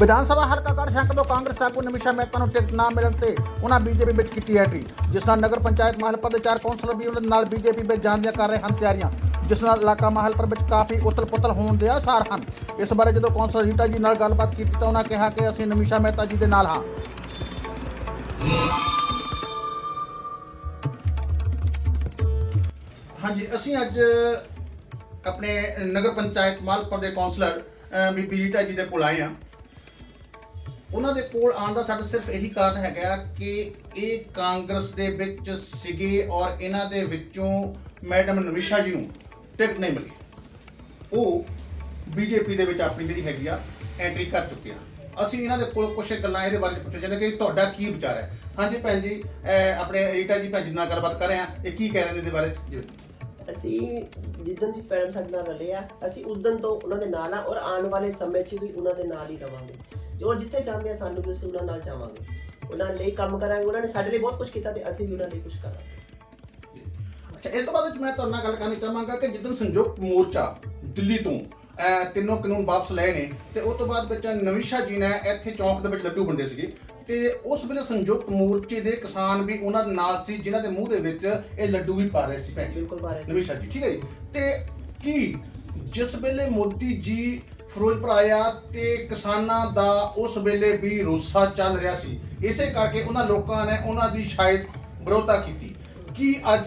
ਵਿਧਾਨ ਸਭਾ ਹਲਕਾ ਗੜ੍ਹ ਸ਼ੰਕ ਤੋਂ ਕਾਂਗਰਸ ਆਗੂ ਨਮਿਸ਼ਾ ਮਹਿਤਾ ਨੂੰ ਟਿਕਟ ਨਾ ਮਿਲਣ ਤੇ ਉਹਨਾਂ ਬੀਜੇਪੀ ਵਿੱਚ ਕੀਤੀ ਐਂਟਰੀ ਜਿਸ ਨਾਲ ਨਗਰ ਪੰਚਾਇਤ ਮਾਹਲਪੁਰ ਦੇ ਚਾਰ ਕੌਂਸਲਰ ਵੀ ਉਹਨਾਂ ਦੇ ਨਾਲ ਬੀਜੇਪੀ ਵਿੱਚ ਜਾਣ ਦੀਆਂ ਕਰ ਰਹੇ ਹਨ ਤਿਆਰੀਆਂ ਜਿਸ ਨਾਲ ਇਲਾਕਾ ਮਾਹਲਪੁਰ ਵਿੱਚ ਕਾਫੀ ਉਤਲ-ਪੁਤਲ ਹੋਣ ਦੇ ਆਸਾਰ ਹਨ। ਇਸ ਬਾਰੇ ਜਦੋਂ ਕੌਂਸਲਰ ਰੀਟਾ ਜੀ ਨਾਲ ਗੱਲਬਾਤ ਕੀਤੀ ਤਾਂ ਉਹਨਾਂ ਕਿਹਾ ਕਿ ਅਸੀਂ ਨਮਿਸ਼ਾ ਮਹਿਤਾ ਜੀ ਦੇ ਨਾਲ ਹਾਂ। ਹਾਂਜੀ ਅਸੀਂ ਅੱਜ ਆਪਣੇ ਨਗਰ ਪੰਚਾਇਤ ਮਾਲਪੁਰ ਦੇ ਕੌਂਸਲਰ ਅ, ਬੀਬੀ ਰੀਟਾ ਜੀ ਦੇ ਕੋਲ ਆਏ ਆ ਉਹਨਾਂ ਦੇ ਕੋਲ ਆਉਣ ਦਾ ਸਾਡਾ ਸਿਰਫ ਇਹੀ ਕਾਰਨ ਹੈਗਾ ਕਿ ਇਹ ਕਾਂਗਰਸ ਦੇ ਵਿੱਚ ਸੀਗੇ ਔਰ ਇਹਨਾਂ ਦੇ ਵਿੱਚੋਂ ਮੈਡਮ ਨਵਿਸ਼ਾ ਜੀ ਨੂੰ ਟਿਕਟ ਨਹੀਂ ਮਿਲੀ। ਉਹ ਬੀਜੇਪੀ ਦੇ ਵਿੱਚ ਆਪਣੀ ਜਿਹੜੀ ਹੈਗੀ ਆ ਐਂਟਰੀ ਕਰ ਚੁੱਕੇ ਆ। ਅਸੀਂ ਇਹਨਾਂ ਦੇ ਕੋਲ ਕੁਝ ਗੱਲਾਂ ਇਹਦੇ ਬਾਰੇ ਪੁੱਛਣਾ ਚਾਹੁੰਦੇ ਕਿ ਤੁਹਾਡਾ ਕੀ ਵਿਚਾਰ ਹੈ? ਹਾਂਜੀ ਭੈਣ ਜੀ ਆਪਣੇ ਰੀਟਾ ਜੀ ਭੈਣ ਜੀ ਨਾਲ ਗੱਲਬਾਤ ਕਰ ਰਹੇ ਆ ਇਹ ਕੀ ਕਹਿ ਰਹੇ ਨੇ ਇਹਦੇ ਬਾਰੇ ਜੀ। ਅਸੀਂ ਜਿੱਦਣ ਦੀ ਮੈਡਮ ਸਾਡੇ ਨਾਲ ਰਲੇ ਆ, ਅਸੀਂ ਉਦੋਂ ਤੋਂ ਉਹਨਾਂ ਦੇ ਨਾਲ ਆ ਔਰ ਆਉਣ ਵਾਲੇ ਸਮੇਂ 'ਚ ਵੀ ਉਹਨਾਂ ਦੇ ਨਾਲ ਹੀ ਰਵਾਂਗੇ। ਜੋ ਜਿੱਥੇ ਚਾਹੁੰਦੇ ਆ ਸਾਨੂੰ ਵੀ ਅਸੀਂ ਉਹਨਾਂ ਨਾਲ ਚਾਹਾਂਗੇ ਉਹਨਾਂ ਲਈ ਕੰਮ ਕਰਾਂਗੇ ਉਹਨਾਂ ਨੇ ਸਾਡੇ ਲਈ ਬਹੁਤ ਕੁਝ ਕੀਤਾ ਤੇ ਅਸੀਂ ਵੀ ਉਹਨਾਂ ਲਈ ਕੁਝ ਕਰਾਂਗੇ। ਅੱਛਾ ਇਸ ਤੋਂ ਬਾਅਦ ਮੈਂ ਤੁਹਾਡੇ ਨਾਲ ਗੱਲ ਕਰਨੀ ਚਾਹਾਂਗਾ ਕਿ ਜਿੱਦਣ ਸੰਯੁਕਤ ਮੋਰਚਾ ਦਿੱਲੀ ਤੋਂ ਤਿੰਨੋਂ ਕਾਨੂੰਨ ਵਾਪਸ ਲਏ ਨੇ ਤੇ ਉਸ ਤੋਂ ਬਾਅਦ ਵਿੱਚ ਨਵੀਸ਼ਾ ਜੀ ਨੇ ਇੱਥੇ ਚੌਂਕ ਦੇ ਵਿੱਚ ਲੱਡੂ ਵੰਡੇ ਸੀਗੇ। ਤੇ ਉਸ ਵੇਲੇ ਸੰਯੁਕਤ ਮੋਰਚੇ ਦੇ ਕਿਸਾਨ ਵੀ ਉਹਨਾਂ ਦੇ ਨਾਲ ਸੀ ਜਿਨ੍ਹਾਂ ਦੇ ਮੂੰਹ ਦੇ ਵਿੱਚ ਇਹ ਲੱਡੂ ਵੀ ਪਾ ਰਹੇ ਸੀ ਭੈਣ ਬਿਲਕੁਲ ਬਾਰੇ ਨਵੀਸ਼ਾ ਜੀ ਠੀਕ ਹੈ ਜੀ? ਤੇ ਕੀ ਜਿਸ ਵੇਲੇ ਮੋਦੀ ਜੀ ਫਿਰੋਜ਼ਪੁਰ ਆਇਆ ਤੇ ਕਿਸਾਨਾਂ ਦਾ ਉਸ ਵੇਲੇ ਵੀ ਰੋਸਾ ਚੱਲ ਰਿਹਾ ਸੀ। ਇਸੇ ਕਰਕੇ ਉਹਨਾਂ ਲੋਕਾਂ ਨੇ ਉਹਨਾਂ ਦੀ ਸ਼ਾਇਦ ਵਿਰੋਧਤਾ ਕੀਤੀ। ਕਿ ਅੱਜ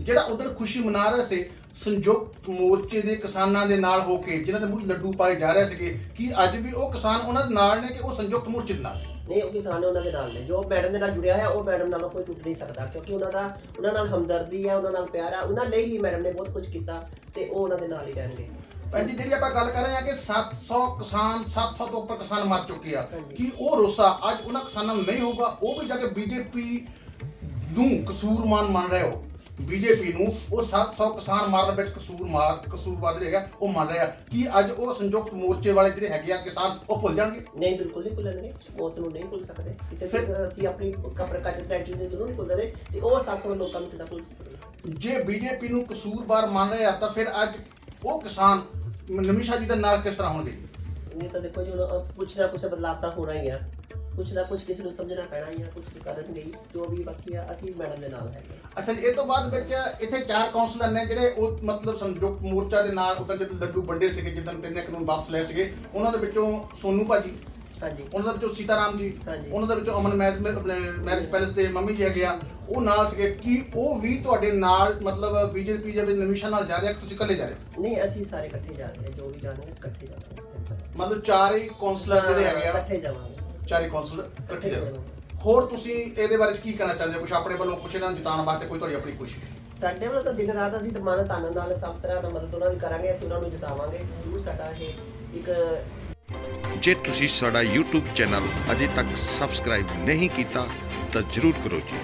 ਜਿਹੜਾ ਉਧਰ ਖੁਸ਼ੀ ਮਨਾ ਰਹੇ ਸੀ, ਸੰਯੁਕਤ ਮੋਰਚੇ ਦੇ ਕਿਸਾਨਾਂ ਦੇ ਨਾਲ ਹੋ ਕੇ, ਜਿਨ੍ਹਾਂ ਦੇ ਮੂੰਹ ਲੱਡੂ ਪਾਏ ਜਾ ਰਹੇ ਸੀਗੇ, ਕਿ ਅੱਜ ਵੀ ਉਹ ਕਿਸਾਨ ਉਹਨਾਂ ਦੇ ਨਾਲ ਨੇ ਕਿ ਉਹ ਸੰਯੁਕਤ ਮੋਰਚੇ ਦੇ ਨਾਲ ਨੇ? ਨਹੀਂ, ਉਹ ਕਿਸਾਨ ਉਹਨਾਂ ਦੇ ਨਾਲ ਨੇ। ਜੋ ਮੈਡਮ ਦੇ ਨਾਲ ਜੁੜਿਆ ਹੋਇਆ, ਉਹ ਮੈਡਮ ਨਾਲੋਂ ਕੋਈ ਟੁੱਟ ਨਹੀਂ ਸਕਦਾ, ਕਿਉਂਕਿ ਉਹਨਾਂ ਦਾ, ਉਹਨਾਂ ਨਾਲ ਹਮਦਰਦੀ ਹੈ ਉਹਨਾਂ ਨਾਲ ਪਿਆਰ ਹੈ ਉਹਨਾਂ ਲਈ ਹੀ ਮੈਡਮ ਨੇ ਬਹੁਤ ਕੁਝ ਕੀਤਾ ਤੇ ਉਹ ਉਹਨਾਂ ਦੇ ਨਾਲ ਹੀ ਰਹਿਣਗੇ। ਭੈਣ ਜੀ ਜਿਹੜੀ ਆਪਾਂ ਗੱਲ ਕਰ ਰਹੇ ਹਾਂ ਕਿ 700 ਕਿਸਾਨ 700 ਤੋਂ ਉੱਪਰ ਕਿਸਾਨ ਮਰ ਚੁੱਕੇ ਆ। ਕੀ ਉਹ ਰੋਸਾ ਅੱਜ ਉਹਨਾਂ ਕਿਸਾਨਾਂ ਨੂੰ ਨਹੀਂ ਹੋਊਗਾ? ਉਹ ਵੀ ਜਾ ਕੇ ਬੀਜੇਪੀ ਨੂੰ ਕਸੂਰਮਾਨ ਮੰਨ ਰਹੇ ਹੋ। ਬੀਜੇਪੀ ਨੂੰ ਉਹ 700 ਕਿਸਾਨ ਮਾਰਨ ਵਿੱਚ ਕਸੂਰਮਾਰ ਕਸੂਰਵਾਰ ਜਿਹੜੇ ਹੈਗਾ ਉਹ ਮੰਨ ਰਹੇ ਕੀ ਅੱਜ ਉਹ ਸੰਯੁਕਤ ਮੋਰਚੇ ਵਾਲੇ ਜਿਹੜੇ ਹੈਗੇ ਆ ਕਿਸਾਨ ਉਹ ਭੁੱਲ ਜਾਣਗੇ? ਨਹੀਂ ਬਿਲਕੁਲ ਨਹੀਂ ਭੁੱਲਣਗੇ। ਮੌਤ ਨੂੰ ਨਹੀਂ ਭੁੱਲ ਸਕਦੇ। ਕਿਸੇ ਅਸੀਂ ਆਪਣੀ ਕਪਰ ਕੱਜ ਟ੍ਰੈਜਡੀ ਦੇ ਜ਼ਰੂਰ ਭੁੱਲ ਸਕਦੇ ਤੇ ਉਹ 700 ਲੋਕਾਂ ਨੂੰ ਕਿੱਦਾਂ ਭੁੱਲ ਸਕਦੇ? ਜੇ ਬੀਜੇਪੀ ਨੂੰ ਕਸੂਰਵਾਰ ਮੰਨ ਰਹੇ ਆ ਤਾਂ ਫਿਰ ਅੱਜ ਉਹ ਕਿਸਾਨ ਨਮਿਸ਼ਾ ਜੀ ਦੇ ਨਾਲ ਕਿਸ ਤਰ੍ਹਾਂ ਹੋਣਗੇ? ਇਹ ਤਾਂ ਦੇਖੋ ਜੀ ਹੁਣ ਕੁਛ ਨਾ ਕੁਛ ਬਦਲਾਅ ਤਾਂ ਹੋਣਾ ਹੀ ਆ। ਕੁਛ ਨਾ ਕੁਛ ਕਿਸੇ ਨੂੰ ਸਮਝਣਾ ਪੈਣਾ ਹੀ ਆ ਕੁਛ ਕਰਨਗੇ ਹੀ ਜੋ ਵੀ ਬਾਕੀ ਆ ਅਸੀਂ ਮੈਡਮ ਦੇ ਨਾਲ ਹੈਗੇ ਅੱਛਾ ਜੀ ਇਹ ਤੋਂ ਬਾਅਦ ਵਿੱਚ ਇੱਥੇ ਚਾਰ ਕਾਉਂਸਲਰ ਨੇ ਜਿਹੜੇ ਉਹ ਮਤਲਬ ਸੰਯੁਕਤ ਮੋਰਚਾ ਦੇ ਨਾਲ ਉਧਰ ਜਦੋਂ ਲੱਡੂ ਵੱਡੇ ਸੀਗੇ ਜਿੱਦਾਂ ਤਿੰਨੇ ਕਾਨੂੰਨ ਵਾਪਸ ਲਏ ਸੀਗੇ। ਉਹਨਾਂ ਦੇ ਵਿੱਚੋਂ ਸੋਨੂ ਭਾਜੀ ਹਾਂਜੀ। ਉਹਨਾਂ ਦੇ ਵਿੱਚੋਂ ਸੀਤਾਰਾਮ ਜੀ ਹਾਂਜੀ। ਉਹਨਾਂ ਦੇ ਵਿੱਚੋਂ ਅਮਨ ਮੈਰਿਜ ਪੈਲੇਸ ਦੇ ਮੰਮੀ ਜੀ ਹੈਗੇ ਆ ਉਹ ਨਾਲ ਸੀਗੇ। ਕੀ ਉਹ ਵੀ ਤੁਹਾਡੇ ਨਾਲ ਮਤਲਬ ਬੀਜੇਪੀ ਦੇ ਵਿੱਚ ਨਮਿਸ਼ਾ ਨਾਲ ਜਾ ਰਹੇ ਆ ਕਿ ਤੁਸੀਂ ਇਕੱਲੇ ਜਾ ਰਹੇ ਹੋ? ਨਹੀਂ ਅਸੀਂ ਸਾਰੇ ਇਕੱਠੇ ਜਾ ਰਹੇ ਹਾਂ ਜੋ ਵੀ ਜਾਣਗੇ ਅਸੀਂ ਇਕੱਠੇ ਜਾਵਾਂਗੇ। ਮਤਲਬ ਚਾਰ ਹੀ ਕਾਉਂਸਲਰ ਜਿਹੜੇ ਹੈਗੇ ਆ? ਇਕੱਠੇ ਜਾਵਾਂਗੇ। ਚਾਰ ਹੀ ਕਾਉਂਸਲਰ ਇਕੱਠੇ ਜਾ ਰਹੇ ਹੋ। ਜਾਵਾਂਗੇ। ਹੋਰ ਤੁਸੀਂ ਇਹਦੇ ਬਾਰੇ 'ਚ ਕੀ ਕਹਿਣਾ ਚਾਹੁੰਦੇ ਹੋ? ਕੁਝ ਆਪਣੇ ਵੱਲੋਂ ਕੁਝ ਇਹਨਾਂ ਨੂੰ ਜਿਤਾਉਣ ਵਾਸਤੇ ਕੋਈ ਤੁਹਾਡੀ ਆਪਣੀ ਕੋਸ਼ਿਸ਼? ਸਾਡੇ ਵੱਲੋਂ ਤਾਂ ਦਿਨ ਰਾਤ ਅਸੀਂ ਦਮਾਨ ਤਾਨ ਨਾਲ ਸਭ ਤਰ੍ਹਾਂ ਦਾ ਮਦਦ ਉਹਨਾਂ ਦੀ ਕਰਾਂਗੇ ਅਸੀਂ ਉਹਨਾਂ ਨੂੰ ਜਿਤਾਵਾਂਗੇ। ਜ਼ਰੂਰ ਸਾਡਾ ਇਹ ਇੱਕ ਜੇ ਤੁਸੀਂ ਸਾਡਾ YouTube ਚੈਨਲ ਅਜੇ ਤੱਕ ਸਬਸਕ੍ਰਾਈਬ ਨਹੀਂ ਕੀਤਾ ਤਾਂ ਜਰੂਰ ਕਰੋ ਜੀ।